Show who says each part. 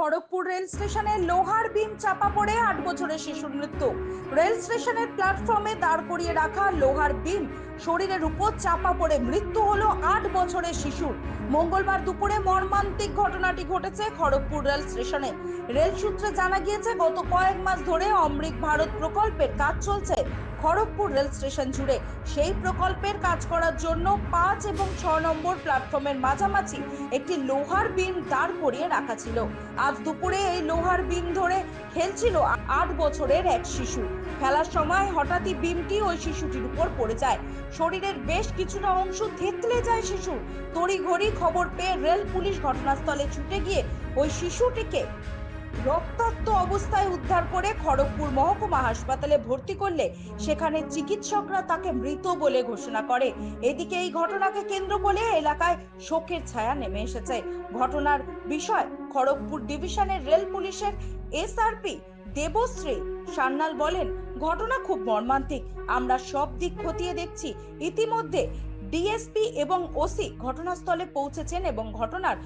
Speaker 1: Kharagpur rail স্টেশনে লোহার বিম চাপা পড়ে আট বছরের শিশুর মৃত্যু। রেল স্টেশনের প্ল্যাটফর্মে দাঁড় করিয়ে রাখা লোহার বিম শরীরের উপর চাপা পড়ে মৃত্যু হলো আট বছরের শিশুর। মঙ্গলবার দুপুরে মর্মান্তিক ঘটনাটি ঘটেছে খড়গপুর রেল স্টেশনে। রেল সূত্রে জানা গিয়েছে, গত কয়েক মাস ধরে অমৃত ভারত প্রকল্পের কাজ চলছে। খড়গপুর রেল স্টেশন জুড়ে সেই প্রকল্পের কাজ করার জন্য পাঁচ এবং ছ নম্বর প্ল্যাটফর্মের মাঝামাঝি একটি লোহার বিম দাঁড় করিয়ে রাখা ছিল। আজ দুপুরে এই লোহার বিম ধরে খেলছিল আট বছরের এক শিশু। খেলার সময় হঠাৎই বিমটি ওই শিশুটির উপর পড়ে যায়। শরীরের বেশ কিছুটা অংশ থেতলে যায় শিশু। তড়িঘড়ি খবর পেয়ে রেল পুলিশ ঘটনাস্থলে ছুটে গিয়ে ওই শিশুটিকে রক্তাক্ত অবস্থায় উদ্ধার করে খড়গপুর মহকুমা হাসপাতালে ভর্তি করলে সেখানে চিকিৎসকরা তাকে মৃত বলে ঘোষণা করে। এদিকে এই ঘটনাকে কেন্দ্র করে এলাকায় শোকের ছায়া নেমে এসেছে। ঘটনার বিষয় খড়গপুর ডিভিশনের রেল পুলিশের এসআরপি দেবশ্রী সান্যাল বলেন, ঘটনা খুব মর্মান্তিক। আমরা সব দিক খতিয়ে দেখছি। ইতিমধ্যে ডিএসপি এবং ওসি ঘটনাস্থলে পৌঁছেছেন এবং ঘটনার